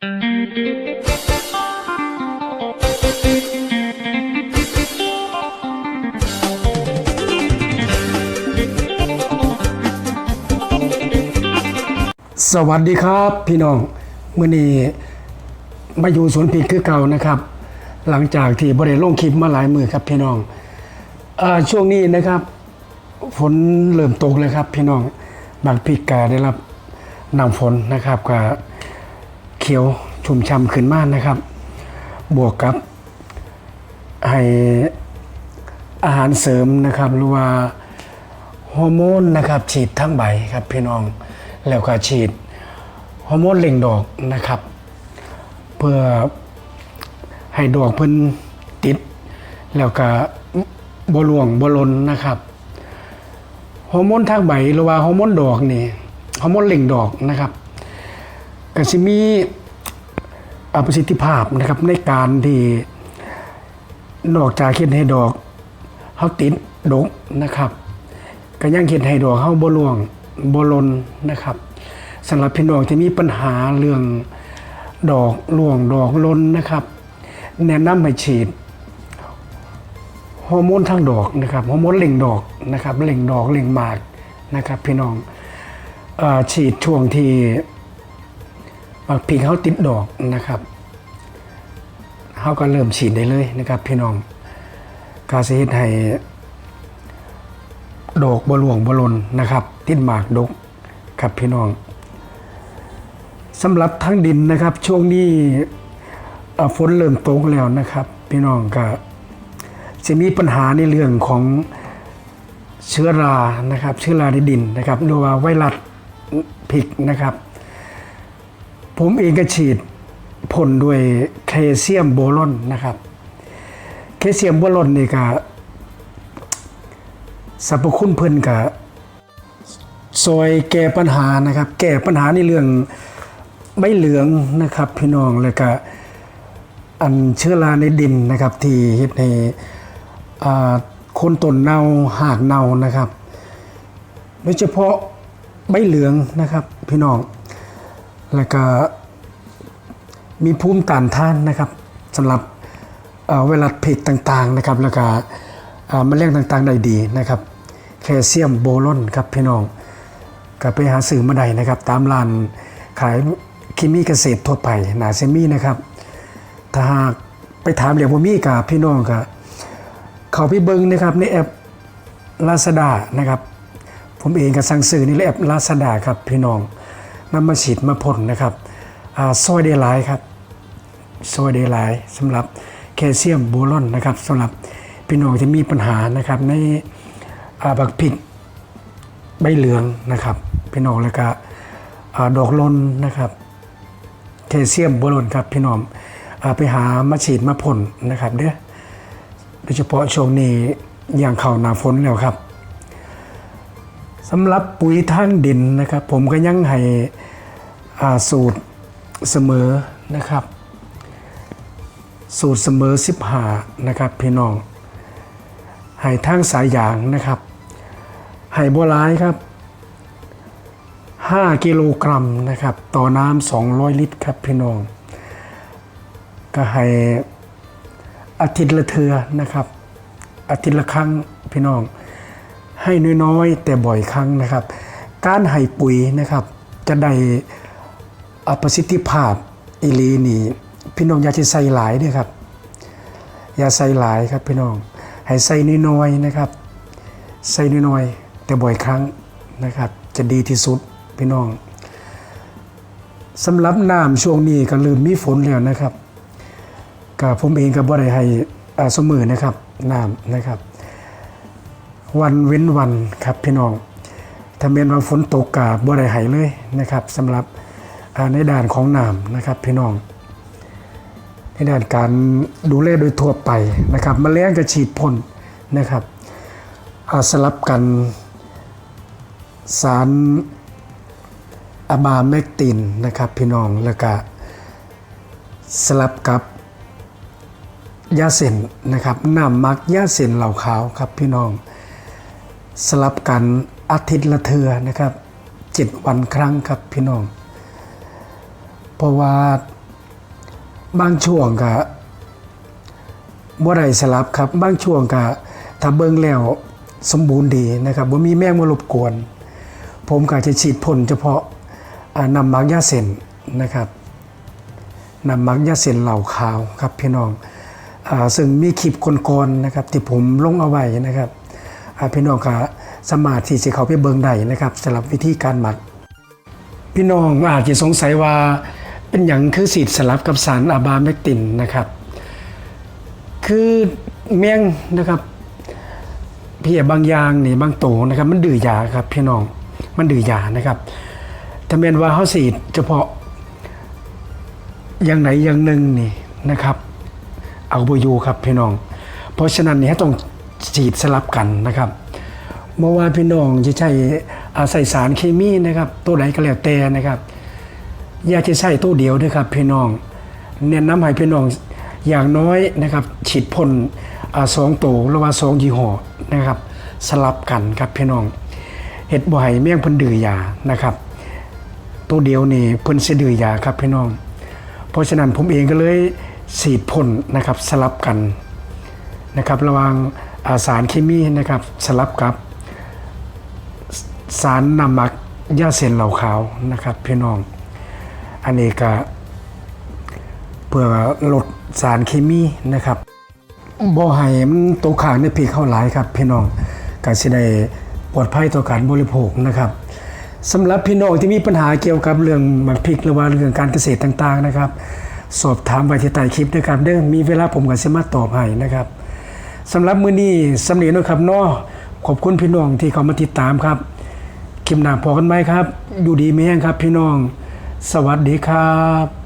สวัสดีครับพี่น้องเมื่อนี้มาอยู่สวนพริกคือเก่านะครับ หลังจากที่บริเวณลงคลิปมาหลายมือครับพี่น้องอช่วงนี้นะครับฝนเริ่มตกเลยครับพี่น้องบางพริกกาได้รับน้ำฝนนะครับก็ เขียวชุ่มช่ำขึ้นมากนะครับ บวกกับให้อาหารเสริมนะครับหรือว่าฮอร์โมนนะครับฉีดทั้งใบครับพี่น้องแล้วก็ฉีดฮอร์โมนเล่งดอกนะครับ เพื่อให้ดอกเพิ่นติด แล้วก็บหลวงบหลนนะครับฮอร์โมนทางใบหรือว่าฮอร์โมนดอกนี่ฮอร์โมนเล่งดอกนะครับ ก็สิมีประสิทธิภาพนะครับในการที่นอกจากเฮ็ดให้ดอกเฮาติดดกนะครับก็ยังเฮ็ดให้ดอกเฮาบ่ร่วงบ่ลนนะครับสำหรับพี่น้องที่มีปัญหาเรื่องดอกร่วงดอกลนนะครับ แนะนำให้ฉีดฮอร์โมนทางดอกนะครับฮอร์โมนเล่งดอกนะครับเล่งดอกเล่งหมากนะครับ พี่น้องอฉีดช่วงที่ บักพีเขาติดดอกนะครับเขาก็เริ่มฉีดได้เลยนะครับ พี่น้องกาสิเฮ็ดให้ดอกบหลวงบหลนนะครับ ติดหมากดกครับพี่น้องสำหรับทั้งดินนะครับ ช่วงนี้ฝนเริ่มตกแล้วนะครับ พี่น้องก็จะมีปัญหาในเรื่องของเชื้อรานะครับ เชื้อราในดินนะครับหรือว่าไวรัสพริกนะครับ ผมเองก็ฉีดพ่นด้วยแคลเซียมโบรอนนะครับ แคลเซียมโบรอนนี่ก็สรรพคุณเพิ่นกับซอยแก้ปัญหานะครับ แก้ปัญหาในเรื่องใบเหลืองนะครับ พี่น้องแล้วก็อันเชื้อราในดินนะครับ ที่เฮ็ดให้คนต้นเน่าหากเน่านะครับโดยเฉพาะใบเหลืองนะครับ พี่น้องแล้วก็ มีภูมิต้านทานนะครับสำหรับเวรัสเพกต่างๆนะครับแล้วก็อ่าแมลงต่างๆได้ดีนะครับแคลเซียมโบรอนครับพี่น้องก็ไปหาซื้อมาได้นะครับ ตามร้านขายเคมีเกษตรทั่วไปหนาเซมีนะครับ ถ้าหากไปถามเรียวมีกับพี่น้องก็เขาไปเบิงนะครับในแอป Lazada นะครับผมเองก็สั่งซื้อนี่แหละแอป Lazada ครับพี่น้องนำมาฉีดมาพ่นนะครับซอยได้หลายครับ ซอยได้หลายสำหรับแคลเซียมโบรอนนะครับสำหรับพี่น้องที่มีปัญหานะครับในบักผิดใบเหลืองนะครับพี่น้องแล้วก็ดอกลนนะครับแคลเซียมโบรอนครับพี่น้องไปหามาฉีดมาพ่นะครับเด้อโดยเฉพาะช่วงนี้อย่างเข้าหนาฝนแล้วครับสำหรับปุ๋ยทางดินนะครับ ผมก็ยังให้สูตรเสมอนะครับ สูตรเสมอ15นะครับพี่น้องให้ทางสายยางนะครับให้บัวร้ายครับ 5 กิโลกรัมนะครับต่อน้ำ200 ลิตรครับพี่น้อง ก็ให้อาทิตย์ละเทือนะครับ อาทิตย์ละครั้งพี่น้อง ให้น้อยๆ แต่บ่อยครั้งนะครับ การให้ปุ๋ยนะครับจะได้อาประสิทธิภาพอีหลีนี่ พี่น้องอย่าจะใส่หลายด้วยครับ อย่าใส่หลายครับพี่น้อง ให้ใส่น้อยๆนะครับ ใส่น้อยๆแต่บ่อยครั้งนะครับ จะดีที่สุดพี่น้องสำหรับน้ำช่วงนี้ก็เริ่มมีฝนแล้วนะครับกับผมเองก็บ่ได้ให้อ่าเสมอนะครับน้ำนะครับ วันเว้นวันครับพี่น้องถ้าเป็นว่าฝนตกกาบ่ได้ให้เลยนะครับสำหรับในด้านของน้ำนะครับพี่น้อง ในด้านการดูแลโดยทั่วไปนะครับมแมลงก็ฉีดพ่นนะครับสลับกันสารอะบาเมกตินนะครับพี่น้องแล้วก็สลับกับยาเส้นนะครับน้ำมักยาเส้นเหล่าขาวครับพี่น้อง สลับกันอาทิตย์ละเทือนะครับเจ็ดวันครั้งครับพี่น้อง เพราะว่า บางช่วงก็บ่ได้สลับครับ บางช่วงก็ถ้าเบิ่งแล้วสมบูรณ์ดีนะครับบ่มีแมงมารบกวน ผมก็จะฉีดพ่นเฉพาะอ่านำมักยาเส้นนะครับนำมักยาเส้นเหล่าขาวครับพี่น้องอาซึ่งมีคลิปก่อนๆนะครับ ที่ผมลงเอาไว้นะครับอ่าพี่น้องก็สามารถที่จะเข้าไปเบิ่งได้นะครับสำหรับวิธีการหมัก พี่น้องอาจจะสงสัยว่า เป็นอย่างคือสีดสลับกับสารอะบาเมกตินนะครับ คือเมียงนะครับเพียบางยางนี่บางโตนะครับ มันดื้อยาครับพี่น้องมันดื้อยานะครับถ้าเป็นว่าเขาสีดเฉพาะอย่างไหนอย่างหนึ่งนี่นะครับ เอาบอยู่ครับพี่น้อง เพราะฉะนั้นนี่ต้องฉีดสลับกันนะครับเมื่อว่าพี่น้องจะใช้อาศัยสารเคมีนะครับ ตัวไหนก็แล้วแต่นะครับ ย่าจะใช้ตัวเดียวด้วยครับพี่น้องเน้นน้ำให้พี่น้องอย่างน้อยนะครับฉีดพ่นอ่าสองตัวหรือว่าสองยี่ห้อนะครับสลับกันครับพี่น้องเห็ดบ่อยเมี่ยงเพิ่นดื้อยานะครับ ตัวเดียวนี่เพิ่นสิดื้อยาครับพี่น้อง เพราะฉะนั้นผมเองก็เลยฉีดพ่นนะครับสลับกันนะครับระว่างอาสารเคมีนะครับสลับกับ สารนำมักยาเส้นเหล่าขาวนะครับพี่น้อง อันนี้ก็เพื่อลดสารเคมีนะครับบ่ให้มันตกค้างในปีเข้าหลายครับ พี่น้องก็สิได้ปลอดภัยต่อการบริโภคนะครับสำหรับพี่น้องที่มีปัญหาเกี่ยวกับเรื่องหมันพริกหรือว่าเรื่องการเกษตรต่างๆนะครับ สอบถามไว้ที่ใต้คลิปด้วยครับเด้อมีเวลาผมก็สิมาตอบให้นะครับสำหรับมื้อนี้สำเร็จแล้วครับเนาะขอบคุณพี่น้องที่เขามาติดตามครับ คลิปหน้าพอกันไหมครับ อยู่ดีไหมแห้งครับ พี่น้อง สวัสดีครับ